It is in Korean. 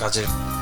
여기까지.